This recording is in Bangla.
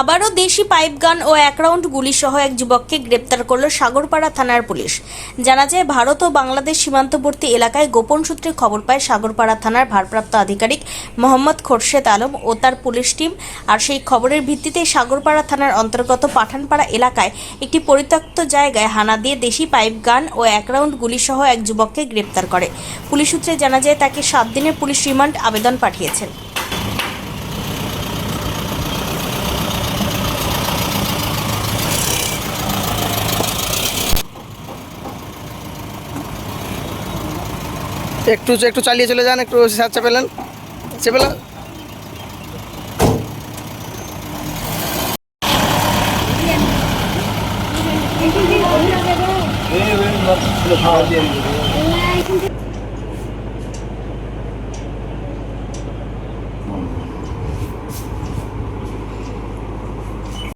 আবারও দেশি পাইপ গান ও এক রাউন্ড গুলিসহ এক যুবককে গ্রেপ্তার করল সাগরপাড়া থানার পুলিশ। জানা যায়, ভারত ও বাংলাদেশ সীমান্তবর্তী এলাকায় গোপন সূত্রে খবর পায় সাগরপাড়া থানার ভারপ্রাপ্ত আধিকারিক মোহাম্মদ খোরশেদ আলম ও তার পুলিশ টিম। আর সেই খবরের ভিত্তিতে সাগরপাড়া থানার অন্তর্গত পাঠানপাড়া এলাকায় একটি পরিত্যক্ত জায়গায় হানা দিয়ে দেশি পাইপ গান ও এক রাউন্ড গুলিসহ এক যুবককে গ্রেপ্তার করে। পুলিশ সূত্রে জানা যায়, তাকে সাত দিনের পুলিশ রিমান্ড আবেদন পাঠিয়েছেন। একটু একটু চালিয়ে চলে যান একটু স্যার চেপেলেন চেপেলেন